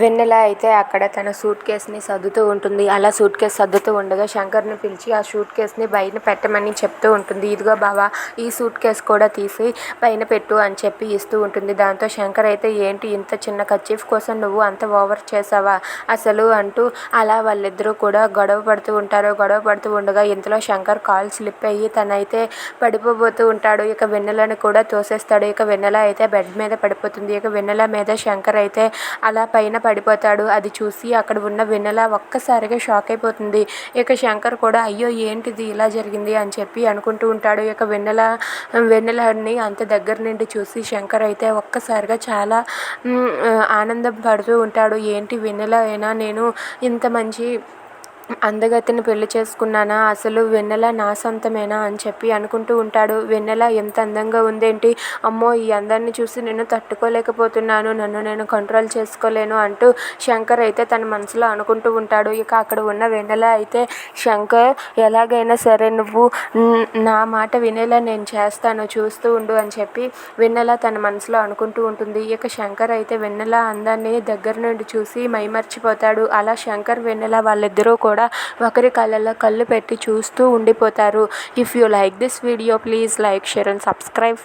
వెన్నెల అయితే అక్కడ తన సూట్ కేస్ని సర్దుతూ ఉంటుంది. అలా సూట్ కేస్ సర్దుతూ ఉండగా శంకర్ని పిలిచి ఆ సూట్ కేస్ని బయట పెట్టమని చెప్తూ ఉంటుంది. ఇదిగో బావా ఈ సూట్ కేస్ కూడా తీసి పైన పెట్టు అని చెప్పి ఇస్తూ ఉంటుంది. దాంతో శంకర్ అయితే ఏంటి ఇంత చిన్న కచ్చీఫ్ కోసం నువ్వు అంత ఓవర్ చేసావా? అసలు అంటూ అలా వాళ్ళిద్దరూ కూడా గొడవ పడుతూ ఉంటారు. గొడవ పడుతూ ఉండగా ఇంతలో శంకర్ కాల్ స్లిప్ అయ్యి తనైతే పడిపోబోతూ ఉంటాడు. ఇక వెన్నెలని కూడా తోసేస్తాడు. ఇక వెన్నెల అయితే బెడ్ మీద పడిపోతుంది. ఇక వెన్నెల మీద శంకర్ అయితే అలా పైన పడిపోతాడు. అది చూసి అక్కడ ఉన్న వెన్నెల ఒక్కసారిగా షాక్ అయిపోతుంది. ఇక శంకర్ కూడా అయ్యో ఏంటిది ఇలా జరిగింది? అని చెప్పి అనుకుంటూ ఉంటాడు. ఇక వెన్నెల వెన్నెలని అంత దగ్గర నుండి చూసి శంకర్ అయితే ఒక్కసారిగా చాలా ఆనందం పడుతూ ఉంటాడు. ఏంటి వెన్నెల అయినా నేను ఇంత మంచి అందగతిని పెళ్ళి చేసుకున్నానా? అసలు వెన్నెల నా సొంతమేనా అని చెప్పి అనుకుంటూ ఉంటాడు. వెన్నెల ఎంత అందంగా ఉందేంటి? అమ్మో ఈ అందాన్ని చూసి నేను తట్టుకోలేకపోతున్నాను. నన్ను నేను కంట్రోల్ చేసుకోలేను అంటూ శంకర్ అయితే తన మనసులో అనుకుంటూ ఉంటాడు. ఇక అక్కడ ఉన్న వెన్నెల అయితే శంకర్ ఎలాగైనా సరే నువ్వు నా మాట వినేలా నేను చేస్తాను. చూస్తూ ఉండు అని చెప్పి వెన్నెల తన మనసులో అనుకుంటూ ఉంటుంది. ఇక శంకర్ అయితే వెన్నెల అందాన్ని దగ్గర నుండి చూసి మైమర్చిపోతాడు. అలా శంకర్ వెన్నెల వాళ్ళిద్దరూ కూడా కూడా ఒకరి కళ్ళల్లో కళ్ళు పెట్టి చూస్తూ ఉండిపోతారు. If you like this video please like share and subscribe